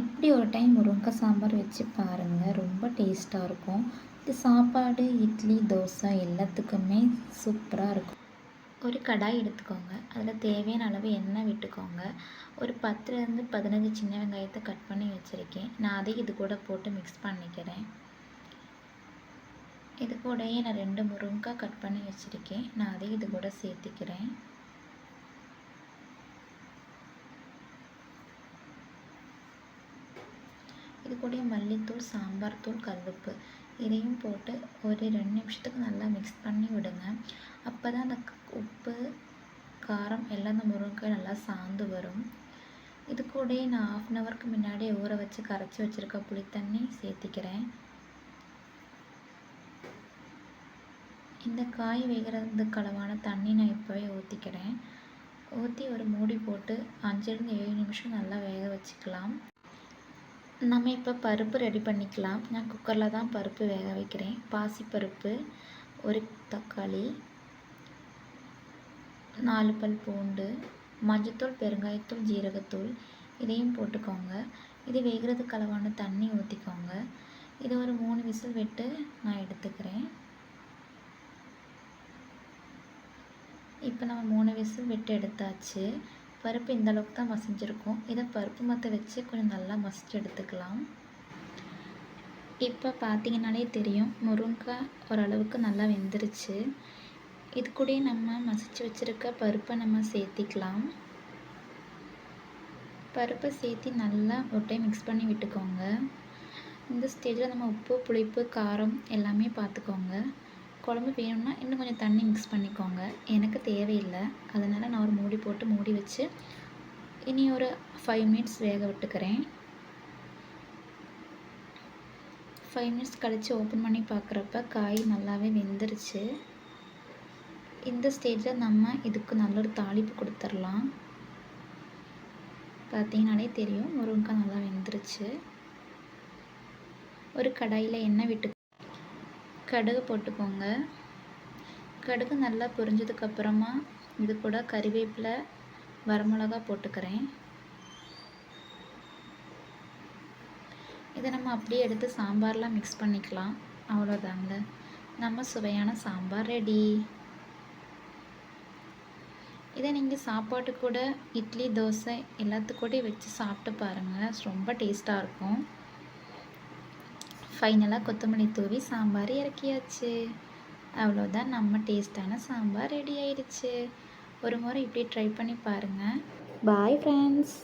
இப்படி ஒரு டைம் முருங்கை சாம்பார் வச்சு பாருங்கள் ரொம்ப டேஸ்ட்டாக இருக்கும். இது சாப்பாடு இட்லி தோசை எல்லாத்துக்குமே சூப்பராக இருக்கும். ஒரு கடாய் எடுத்துக்கோங்க. அதில் தேவையான அளவு எண்ணெய் விட்டுக்கோங்க. ஒரு பத்துலேருந்து பதினஞ்சு சின்ன வெங்காயத்தை கட் பண்ணி வச்சுருக்கேன். நான் அதை இது கூட போட்டு மிக்ஸ் பண்ணிக்கிறேன். இது கூடயே நான் ரெண்டு முருங்கைக்காய் கட் பண்ணி வச்சுருக்கேன். நான் அதை இது கூட சேர்த்திக்கிறேன். இது கூட மல்லித்தூள் சாம்பார் தூள் கருவேப்பு இதையும் போட்டு ஒரு ரெண்டு நிமிஷத்துக்கு நல்லா மிக்ஸ் பண்ணி விடுங்க. அப்போ தான் அந்த உப்பு காரம் எல்லாம் அந்த முருங்கைக்காய் நல்லா சாந்து வரும். இது கூட நான் ஆஃப் அன் ஹவருக்கு முன்னாடியே ஊற வச்சு கரைச்சி வச்சுருக்க புளித்தண்ணி சேர்த்திக்கிறேன். இந்த காய் வேகிறதுக்கு அளவான தண்ணி நான் இப்போவே ஊற்றிக்கிறேன் ஊற்றி ஒரு மூடி போட்டு அஞ்சுலேருந்து ஏழு நிமிஷம் நல்லா வேக வச்சுக்கலாம். நம்ம இப்போ பருப்பு ரெடி பண்ணிக்கலாம். நான் குக்கரில் தான் பருப்பு வேக வைக்கிறேன். பாசிப்பருப்பு ஒரு தக்காளி நாலு பல் பூண்டு மஞ்சத்தூள் பெருங்காயத்தூள் ஜீரகத்தூள் இதையும் போட்டுக்கோங்க. இது வேகிறதுக்கு அளவான தண்ணி ஊற்றிக்கோங்க இது ஒரு மூணு விசில் விட்டு நான் எடுத்துக்கிறேன். இப்போ நம்ம மூணு விசில் விட்டு எடுத்தாச்சு. பருப்பு இந்த அளவுக்கு தான் மசிஞ்சிருக்கும். இதை பருப்பு மற்ற வச்சு கொஞ்சம் நல்லா மசிச்சு எடுத்துக்கலாம். இப்போ பார்த்தீங்கனாலே தெரியும் முருங்கைக்காய் ஓரளவுக்கு நல்லா வெந்துருச்சு. இது கூட நம்ம மசிச்சு வச்சுருக்க பருப்பை நம்ம சேர்த்திக்கலாம். பருப்பை சேர்த்தி நல்லா ஒரு டைம் மிக்ஸ் பண்ணி விட்டுக்கோங்க. இந்த ஸ்டேஜில் நம்ம உப்பு புளிப்பு காரம் எல்லாமே பார்த்துக்கோங்க குழம்பு வேணும்னா இன்னும் கொஞ்சம் தண்ணி மிக்ஸ் பண்ணிக்கோங்க. எனக்கு தேவையில்லை. அதனால் நான் ஒரு மூடி போட்டு மூடி வச்சு இனி ஒரு ஃபைவ் மினிட்ஸ் வேக விட்டுக்கிறேன். ஃபைவ் மினிட்ஸ் கழித்து ஓப்பன் பண்ணி பார்க்குறப்ப காய் நல்லாவே வெந்துருச்சு. இந்த ஸ்டேஜில் நம்ம இதுக்கு நல்ல ஒரு தாளிப்பு கொடுத்துர்லாம் பார்த்தீங்கனாலே தெரியும் முருங்கைக்காய் நல்லா வெந்துருச்சு. ஒரு கடாயில் எண்ணெய் விட்டு கடுகு போட்டுக்கோங்க. கடுகு நல்லா பொரிஞ்சதுக்கப்புறமா இது கூட கறிவேப்பிலை வரமிளகா போட்டுக்கிறேன். இதை நம்ம அப்படியே எடுத்து சாம்பார்லாம் மிக்ஸ் பண்ணிக்கலாம். அவ்வளோதாங்க. நம்ம சுவையான சாம்பார் ரெடி இதை நீங்கள் சாப்பாட்டு கூட இட்லி தோசை எல்லாத்துக்கூடையும் வச்சு சாப்பிட்டு பாருங்கள் ரொம்ப டேஸ்ட்டாக இருக்கும். ஃபைனலாக கொத்தமல்லி தூவி சாம்பார் இறக்கியாச்சு. அவ்வளோதான் நம்ம டேஸ்ட்டான சாம்பார் ரெடி ஆயிடுச்சு. ஒரு முறை இப்படி ட்ரை பண்ணி பாருங்கள் பாய் ஃப்ரெண்ட்ஸ்